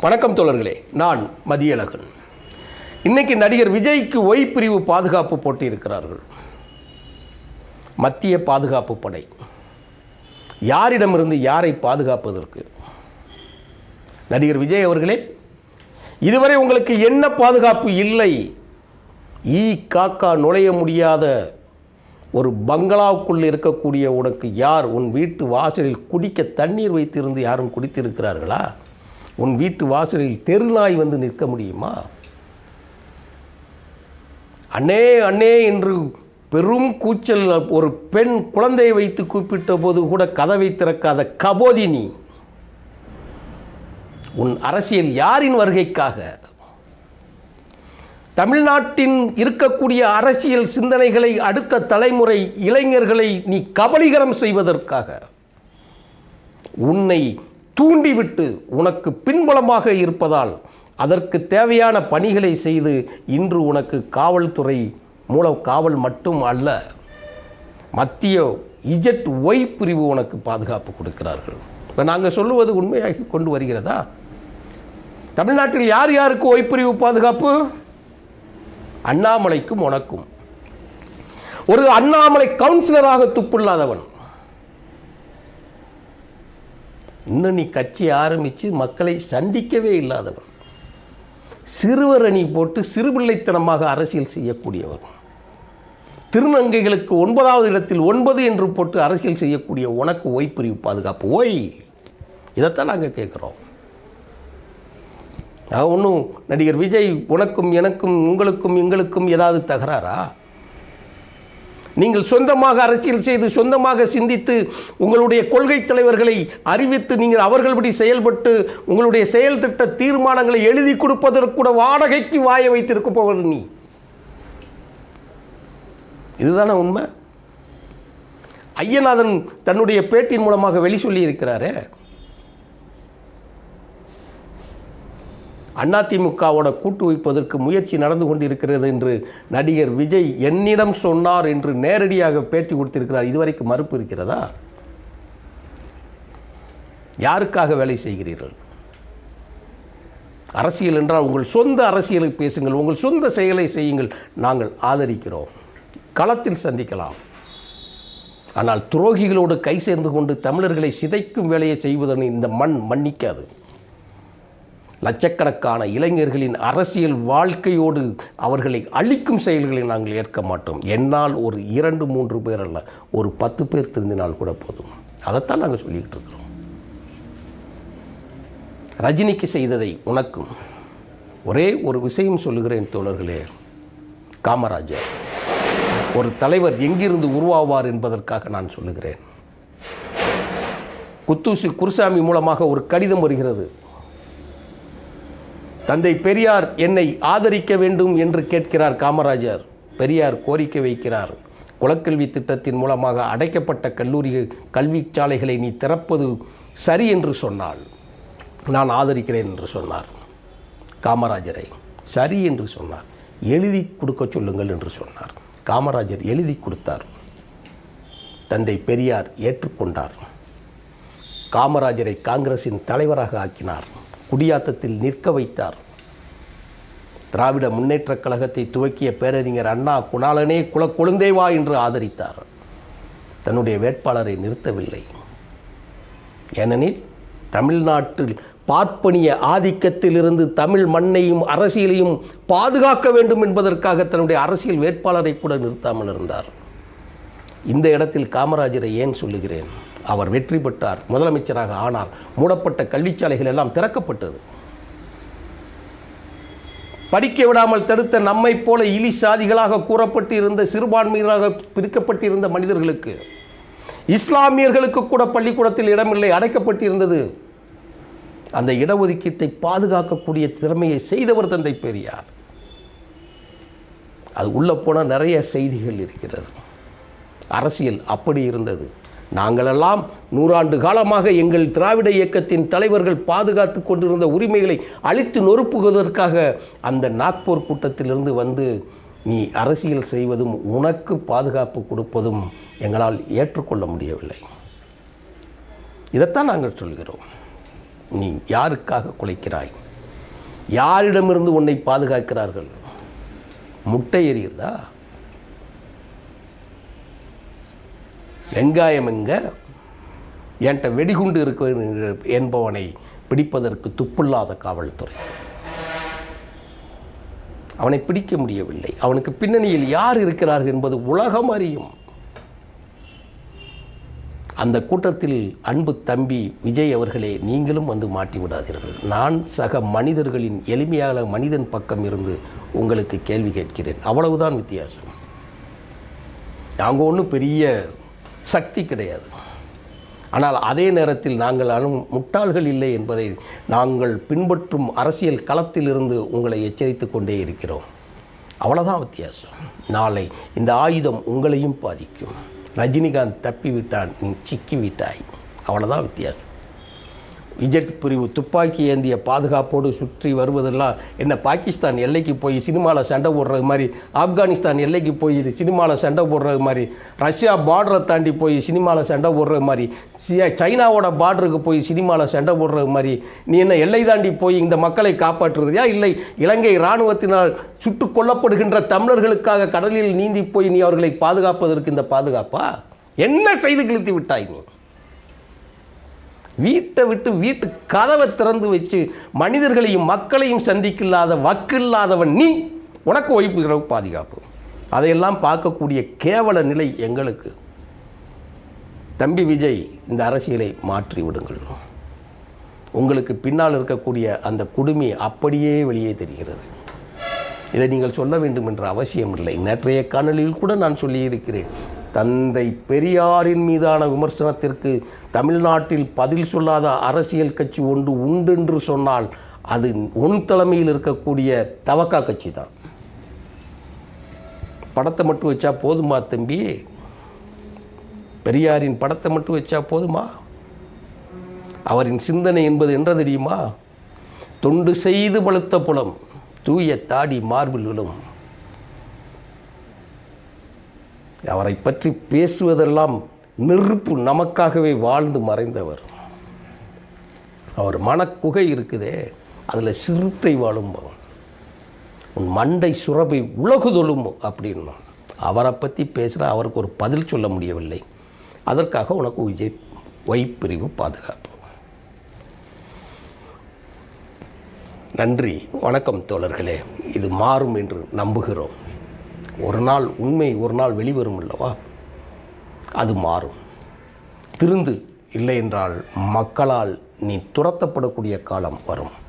வணக்கம் தோழர்களே நான் மதியழகன். இன்னைக்கு நடிகர் விஜய்க்கு ஒய் பிரிவு பாதுகாப்பு போட்டியிருக்கிறார்கள். மத்திய பாதுகாப்பு படை. யாரிடமிருந்து யாரை பாதுகாப்பதற்கு? நடிகர் விஜய் அவர்களே இதுவரை உங்களுக்கு என்ன பாதுகாப்பு இல்லை? ஈ காக்கா நுழைய முடியாத ஒரு பங்களாவுக்குள் இருக்கக்கூடிய உனக்கு யார்? உன் வீட்டு வாசலில் குடிக்க தண்ணீர் வைத்திருந்து யாரும் குடித்திருக்கிறார்களா? உன் வீட்டு வாசலில் தெருநாய் வந்து நிற்க முடியுமா? அண்ணே அண்ணே என்று பெரும் கூச்சல் ஒரு பெண் குழந்தையை வைத்து கூப்பிட்ட போது கூட கதவை திறக்காத கபோதினி உன் அரசியல் யாரின் வருகைக்காக? தமிழ்நாட்டின் இருக்கக்கூடிய அரசியல் சிந்தனைகளை அடுத்த தலைமுறை இளைஞர்களை நீ கபலீகரம் செய்வதற்காக. உன்னை தூண்டிவிட்டு உனக்கு பின்புலமாக இருப்பதால் அதற்கு தேவையான பணிகளை செய்து இன்று உனக்கு காவல்துறை மூல காவல் மட்டும் அல்ல மத்திய இஜெட் ஒய் பிரிவு உனக்கு பாதுகாப்பு கொடுக்கிறார்கள். இப்போ நாங்கள் சொல்லுவது உண்மையாகி கொண்டு வருகிறதா? தமிழ்நாட்டில் யார் யாருக்கு ஒய்ப்பிரிவு பாதுகாப்பு? அண்ணாமலைக்கும் உனக்கும். ஒரு அண்ணாமலை கவுன்சிலராக துப்பில்லாதவன் இன்னும் நீ கட்சி ஆரம்பித்து மக்களை சந்திக்கவே இல்லாதவன். சிறுவர் அணி போட்டு சிறுபிள்ளைத்தனமாக அரசியல் செய்யக்கூடியவன். திருநங்கைகளுக்கு ஒன்பதாவது இடத்தில் ஒன்பது என்று போட்டு அரசியல் செய்யக்கூடிய உனக்கு ஓய்ப்பிரிவு பாதுகாப்பு. ஓய்! இதைத்தான் நாங்கள் கேட்குறோம். நான் ஒன்றும் நடிகர் விஜய் உனக்கும் எனக்கும் உங்களுக்கும் எங்களுக்கும் ஏதாவது தகராறா? நீங்கள் சொந்தமாக அரசியல் செய்து சொந்தமாக சிந்தித்து உங்களுடைய கொள்கை தலைவர்களை அறிவித்து நீங்கள் அவர்கள்படி செயல்பட்டு உங்களுடைய செயல் திட்ட தீர்மானங்களை எழுதி கொடுப்பதற்கு கூட வாடகைக்கு வாய வைத்திருக்க போவது நீ. இதுதானே உண்மை? ஐயநாதன் தன்னுடைய பேட்டியின் மூலமாக வெளி சொல்லியிருக்கிறாரே. அதிமுகவோட கூட்டு வைப்பதற்கு முயற்சி நடந்து கொண்டிருக்கிறது என்று நடிகர் விஜய் என்னிடம் சொன்னார் என்று நேரடியாக பேட்டி கொடுத்திருக்கிறார். இதுவரைக்கும் மறுப்பு இருக்கிறதா? யாருக்காக வேலை செய்கிறீர்கள்? அரசியல் என்றால் உங்கள் சொந்த அரசியலை பேசுங்கள் உங்கள் சொந்த செயலை செய்யுங்கள். நாங்கள் ஆதரிக்கிறோம். களத்தில் சந்திக்கலாம். ஆனால் துரோகிகளோடு கை சேர்ந்து கொண்டு தமிழர்களை சிதைக்கும் வேலையை செய்வதன் இந்த மண் மன்னிக்காது. லட்சக்கணக்கான இளைஞர்களின் அரசியல் வாழ்க்கையோடு அவர்களை அழிக்கும் செயல்களை நாங்கள் ஏற்க மாட்டோம். என்னால் ஒரு இரண்டு மூன்று பேர் அல்ல ஒரு பத்து பேர் திருந்தினால் கூட போதும். அதைத்தான் நாங்கள் சொல்லிக்கிட்டு இருக்கிறோம். ரஜினிக்கு செய்ததை உனக்கும். ஒரே ஒரு விஷயம் சொல்லுகிறேன் தோழர்களே காமராஜர். ஒரு தலைவர் எங்கிருந்து உருவாவார் என்பதற்காக நான் சொல்லுகிறேன். குத்தூசி குருசாமி மூலமாக ஒரு கடிதம் வருகிறது. தந்தை பெரியார் என்னை ஆதரிக்க வேண்டும் என்று கேட்கிறார் காமராஜர். பெரியார் கோரிக்கை வைக்கிறார். குலக்கல்வி திட்டத்தின் மூலமாக அடைக்கப்பட்ட கல்லூரி கல்வி சாலைகளை நீ திறப்பது சரி என்று சொன்னால் நான் ஆதரிக்கிறேன் என்று சொன்னார். காமராஜரை சரி என்று சொன்னார். எழுதி கொடுக்க சொல்லுங்கள் என்று சொன்னார். காமராஜர் எழுதி கொடுத்தார். தந்தை பெரியார் ஏற்றுக்கொண்டார். காமராஜரை காங்கிரசின் தலைவராக ஆக்கினார். குடியாத்தத்தில் நிற்க வைத்தார். திராவிட முன்னேற்றக் கழகத்தை துவக்கிய பேரறிஞர் அண்ணா குணாளனே குல வா என்று ஆதரித்தார். தன்னுடைய வேட்பாளரை நிறுத்தவில்லை. ஏனெனில் தமிழ்நாட்டில் பார்ப்பனிய ஆதிக்கத்திலிருந்து தமிழ் மண்ணையும் அரசியலையும் பாதுகாக்க வேண்டும் என்பதற்காக தன்னுடைய அரசியல் வேட்பாளரை கூட நிறுத்தாமல் இருந்தார். இந்த இடத்தில் காமராஜரை ஏன் சொல்லுகிறேன்? அவர் வெற்றி பெற்றார் முதலமைச்சராக ஆனார். மூடப்பட்ட கல்விச்சாலைகள் எல்லாம் திறக்கப்பட்டது. படிக்க விடாமல் தடுத்த நம்மை போல இலி சாதிகளாக கூறப்பட்டு இருந்த சிறுபான்மையினராக பிரிக்கப்பட்டிருந்த மனிதர்களுக்கு இஸ்லாமியர்களுக்கு கூட பள்ளிக்கூடத்தில் இடமில்லை அடைக்கப்பட்டிருந்தது. அந்த இடஒதுக்கீட்டை பாதுகாக்கக்கூடிய திறமையை செய்தவர் தந்தை பெரியார். அது உள்ளே போனால் நிறைய செய்திகள் இருக்கிறது. அரசியல் அப்படி இருந்தது. நாங்களெல்லாம் நூறாண்டு காலமாக எங்கள் திராவிட இயக்கத்தின் தலைவர்கள் பாதுகாத்து கொண்டிருந்த உரிமைகளை அழித்து நொறுப்புவதற்காக அந்த நாக்பூர் கூட்டத்திலிருந்து வந்து நீ அரசியல் செய்வதும் உனக்கு பாதுகாப்பு கொடுப்பதும் எங்களால் ஏற்றுக்கொள்ள முடியவில்லை. இதைத்தான் நாங்கள் சொல்கிறோம். நீ யாருக்காக குலைக்கிறாய்? யாரிடமிருந்து உன்னை பாதுகாக்கிறார்கள்? முட்டை எறிகிறதா வெங்காயம் எங்க என்கிட்ட வெடிகுண்டு இருக்க என்பவனை பிடிப்பதற்கு துப்பில்லாத காவல்துறை. அவனை பிடிக்க முடியவில்லை. அவனுக்கு பின்னணியில் யார் இருக்கிறார்கள் என்பது உலகம் அறியும். அந்த கூட்டத்தில் அன்பு தம்பி விஜய் அவர்களே நீங்களும் வந்து மாட்டி விடாதீர்கள். நான் சக மனிதர்களின் எளிமையான மனிதன் பக்கம் இருந்து உங்களுக்கு கேள்வி கேட்கிறேன். அவ்வளவுதான் வித்தியாசம். நாங்கள் ஒன்றும் பெரிய சக்தி கிடையாது. ஆனால் அதே நேரத்தில் நாங்கள் அனு முட்டாள்கள் இல்லை என்பதை நாங்கள் பின்பற்றும் அரசியல் களத்திலிருந்து உங்களை எச்சரித்து கொண்டே இருக்கிறோம். அவ்வளோதான் வித்தியாசம். நாளை இந்த ஆயுதம் உங்களையும் பாதிக்கும். ரஜினிகாந்த் தப்பிவிட்டான் நீ சிக்கிவிட்டாய். அவ்வளோதான் வித்தியாசம். இஜெட் பிரிவு துப்பாக்கி ஏந்திய பாதுகாப்போடு சுற்றி வருவதெல்லாம் என்ன பாகிஸ்தான் எல்லைக்கு போய் சினிமாவில் சண்டை போடுறது மாதிரி ஆப்கானிஸ்தான் எல்லைக்கு போய் சினிமாவில் சண்டை போடுறது மாதிரி ரஷ்யா பார்டரை தாண்டி போய் சினிமாவில் சண்டை போடுறது மாதிரி சைனாவோட பார்டருக்கு போய் சினிமாவில் சண்டை போடுறது மாதிரி நீ என்ன எல்லை தாண்டி போய் இந்த மக்களை காப்பாற்றுறதையா? இல்லை இலங்கை இராணுவத்தினால் சுட்டுக் கொல்லப்படுகின்ற தமிழர்களுக்காக கடலில் நீந்தி போய் நீ அவர்களை பாதுகாப்பதற்கு இந்த பாதுகாப்பா? என்ன செய்து கிழித்து விட்டாய் நீ? வீட்டை விட்டு வீட்டு கதவை திறந்து வச்சு மனிதர்களையும் மக்களையும் சந்திக்கில்லாத வக்கில்லாதவன் நீ உனக்கு ஒய்ப்புகிறவு பாதுகாப்பு. அதையெல்லாம் பார்க்கக்கூடிய கேவல நிலை எங்களுக்கு. தம்பி விஜய் இந்த அரசியலை மாற்றி விடுங்கள். உங்களுக்கு பின்னால் இருக்கக்கூடிய அந்த குடுமி அப்படியே வெளியே தெரிகிறது. இதை நீங்கள் சொல்ல வேண்டும் என்ற அவசியம் இல்லை நேற்றைய காணொலியில் கூட நான் சொல்லியிருக்கிறேன். தந்தை பெரியாரின் மீதான விமர்சனத்திற்கு தமிழ்நாட்டில் பதில் சொல்லாத அரசியல் கட்சி ஒன்று உண்டென்று சொன்னால் அது உன் தலைமையில் இருக்கக்கூடிய தவக்கா கட்சி தான். படத்தை மட்டும் வச்சா போதுமா தம்பி? பெரியாரின் படத்தை மட்டும் வச்சா போதுமா? அவரின் சிந்தனை என்பது என்ன தெரியுமா? தொண்டு செய்து பழுத்த புலம் தூய தாடி மார்பில் விழும். அவரை பற்றி பேசுவதெல்லாம் நெருப்பு நமக்காகவே வாழ்ந்து மறைந்தவர். அவர் மனக்குகை இருக்குதே அதில் சிறுத்தை வாழும்பவன். உன் மண்டை சுரபை உலகுதொழும் அப்படின்னு. அவரை பற்றி பேசுகிற அவருக்கு ஒரு பதில் சொல்ல முடியவில்லை. அதற்காக உனக்கு விஜய் வைப்பிரிவு பாதுகாப்பு. நன்றி வணக்கம் தோழர்களே. இது மாறும் என்று நம்புகிறோம். ஒரு நாள் உண்மை ஒரு நாள் வெளிவரும் அல்லவா? அது மாறும். திருந்து இல்லை என்றால் மக்களால் நீ துரத்தப்படக்கூடிய காலம் வரும்.